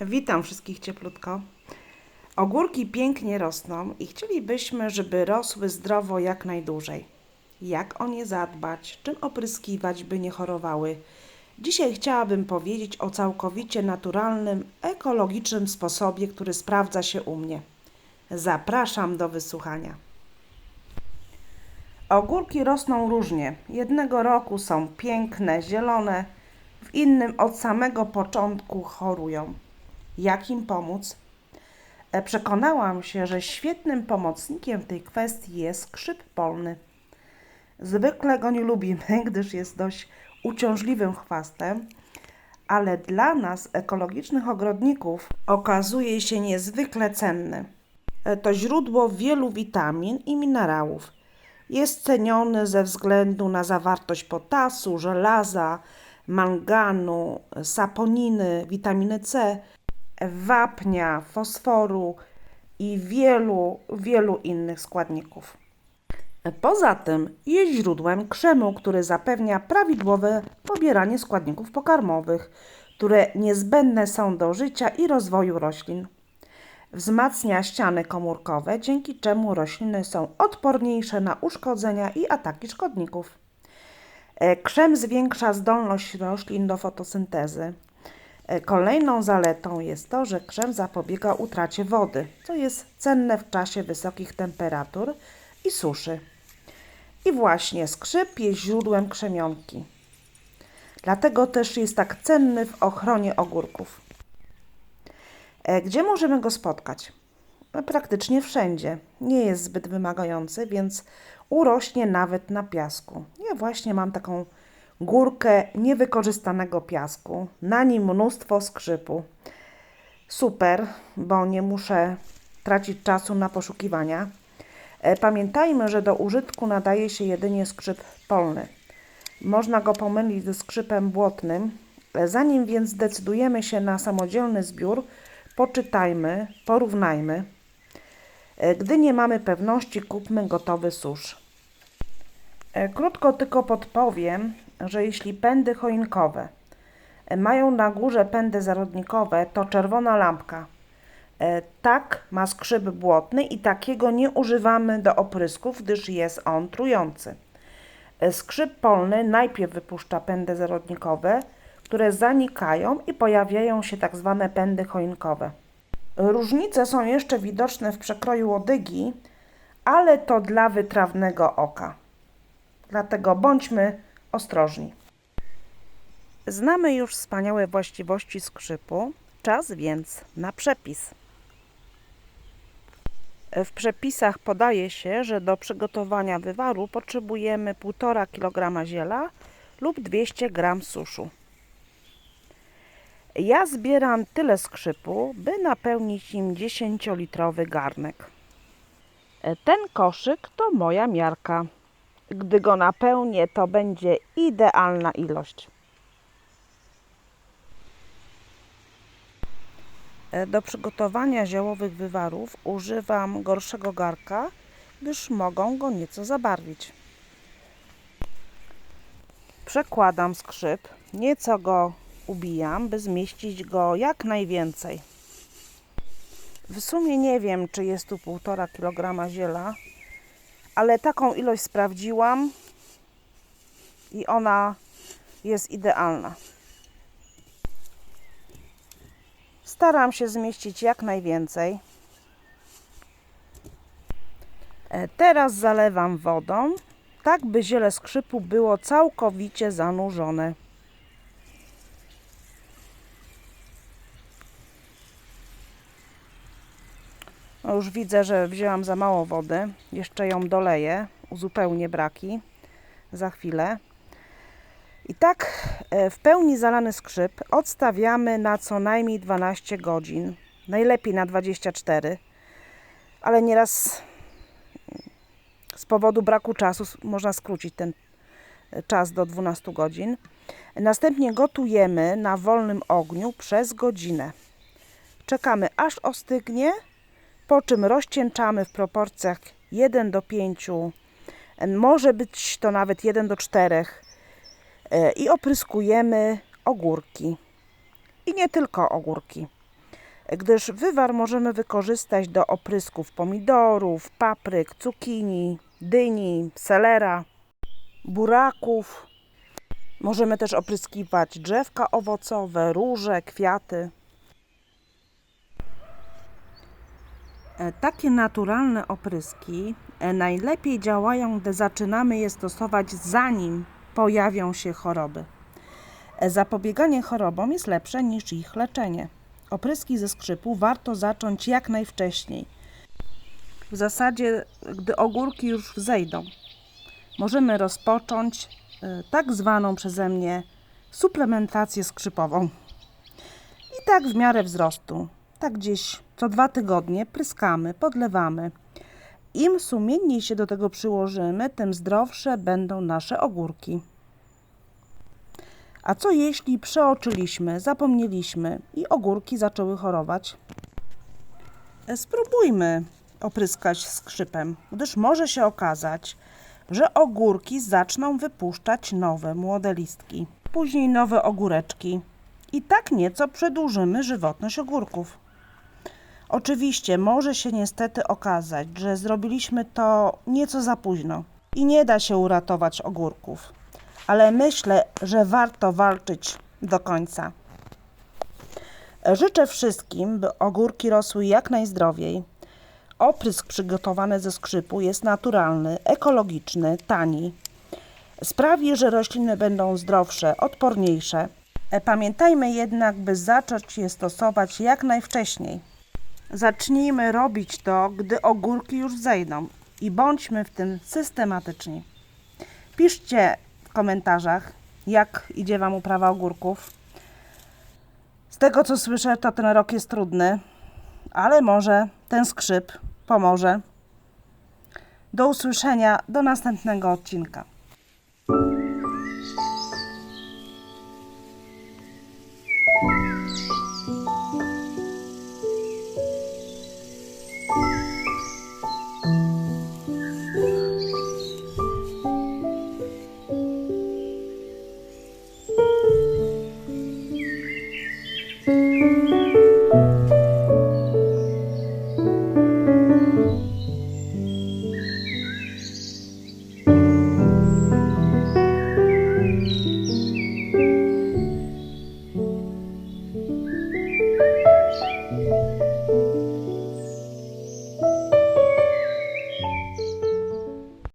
Witam wszystkich cieplutko. Ogórki pięknie rosną i chcielibyśmy, żeby rosły zdrowo jak najdłużej. Jak o nie zadbać, czym opryskiwać, by nie chorowały. Dzisiaj chciałabym powiedzieć o całkowicie naturalnym, ekologicznym sposobie, który sprawdza się u mnie. Zapraszam do wysłuchania. Ogórki rosną różnie. Jednego roku są piękne, zielone, w innym od samego początku chorują. Jak im pomóc? E, Przekonałam się, że świetnym pomocnikiem w tej kwestii jest skrzyp polny. Zwykle go nie lubimy, gdyż jest dość uciążliwym chwastem, ale dla nas, ekologicznych ogrodników, okazuje się niezwykle cenny. E, To źródło wielu witamin i minerałów. Jest ceniony ze względu na zawartość potasu, żelaza, manganu, saponiny, witaminy C, wapnia, fosforu i wielu, wielu innych składników. Poza tym jest źródłem krzemu, który zapewnia prawidłowe pobieranie składników pokarmowych, które niezbędne są do życia i rozwoju roślin. Wzmacnia ściany komórkowe, dzięki czemu rośliny są odporniejsze na uszkodzenia i ataki szkodników. E, Krzem zwiększa zdolność roślin do fotosyntezy. E, Kolejną zaletą jest to, że krzem zapobiega utracie wody, co jest cenne w czasie wysokich temperatur i suszy. I właśnie skrzyp jest źródłem krzemionki. Dlatego też jest tak cenny w ochronie ogórków. E, Gdzie możemy go spotkać? No, Praktycznie wszędzie. Nie jest zbyt wymagający, więc urośnie nawet na piasku. Ja właśnie mam taką górkę niewykorzystanego piasku. Na nim mnóstwo skrzypu. Super, bo nie muszę tracić czasu na poszukiwania. E, Pamiętajmy, że do użytku nadaje się jedynie skrzyp polny. Można go pomylić ze skrzypem błotnym. E, Zanim więc zdecydujemy się na samodzielny zbiór, poczytajmy, porównajmy. E, Gdy nie mamy pewności, kupmy gotowy susz. Krótko tylko podpowiem, że jeśli pędy choinkowe e, mają na górze pędy zarodnikowe, to czerwona lampka. E, Tak ma skrzyp błotny i takiego nie używamy do oprysków, gdyż jest on trujący. E, Skrzyp polny najpierw wypuszcza pędy zarodnikowe, które zanikają i pojawiają się tak zwane pędy choinkowe. Różnice są jeszcze widoczne w przekroju łodygi, ale to dla wytrawnego oka. Dlatego bądźmy ostrożni. Znamy już wspaniałe właściwości skrzypu, czas więc na przepis. W przepisach podaje się, że do przygotowania wywaru potrzebujemy 1,5 kg ziela lub 200 g suszu. Ja zbieram tyle skrzypu, by napełnić nim 10-litrowy garnek. Ten koszyk to moja miarka. Gdy go napełnię, to będzie idealna ilość. E, Do przygotowania ziołowych wywarów używam gorszego garka, gdyż mogą go nieco zabarwić. Przekładam skrzyp, nieco go ubijam, by zmieścić go jak najwięcej. W sumie nie wiem, czy jest tu 1,5 kg ziela, ale taką ilość sprawdziłam i ona jest idealna. Staram się zmieścić jak najwięcej. E, Teraz zalewam wodą, tak by ziele skrzypu było całkowicie zanurzone. No już widzę, że wzięłam za mało wody. Jeszcze ją doleję, uzupełnię braki za chwilę. I tak e, w pełni zalany skrzyp odstawiamy na co najmniej 12 godzin. Najlepiej na 24, ale nieraz z powodu braku czasu można skrócić ten e, czas do 12 godzin. Następnie gotujemy na wolnym ogniu przez godzinę. Czekamy aż ostygnie, po czym rozcieńczamy w proporcjach 1 do 5, e, może być to nawet 1 do 4 e, i opryskujemy ogórki. I nie tylko ogórki. gdyż wywar możemy wykorzystać do oprysków pomidorów, papryk, cukinii, dyni, selera, buraków. Możemy też opryskiwać drzewka owocowe, róże, kwiaty. Takie naturalne opryski e, najlepiej działają, gdy zaczynamy je stosować zanim pojawią się choroby. E, Zapobieganie chorobom jest lepsze niż ich leczenie. Opryski ze skrzypu warto zacząć jak najwcześniej. W zasadzie, gdy ogórki już wzejdą, możemy rozpocząć e, tak zwaną przeze mnie suplementację skrzypową. I tak w miarę wzrostu, tak gdzieś co dwa tygodnie pryskamy, podlewamy. Im sumienniej się do tego przyłożymy, tym zdrowsze będą nasze ogórki. A co jeśli przeoczyliśmy, zapomnieliśmy i ogórki zaczęły chorować? E, Spróbujmy opryskać skrzypem, gdyż może się okazać, że ogórki zaczną wypuszczać nowe młode listki, później nowe ogóreczki i tak nieco przedłużymy żywotność ogórków. Oczywiście może się niestety okazać, że zrobiliśmy to nieco za późno i nie da się uratować ogórków, ale myślę, że warto walczyć do końca. Życzę wszystkim, by ogórki rosły jak najzdrowiej. Oprysk przygotowany ze skrzypu jest naturalny, ekologiczny, tani. Sprawi, że rośliny będą zdrowsze, odporniejsze. E, Pamiętajmy jednak, by zacząć je stosować jak najwcześniej. Zacznijmy robić to, gdy ogórki już zejdą i bądźmy w tym systematyczni. Piszcie w komentarzach, jak idzie Wam uprawa ogórków. Z tego co słyszę, to ten rok jest trudny, ale może ten skrzyp pomoże. Do usłyszenia do następnego odcinka.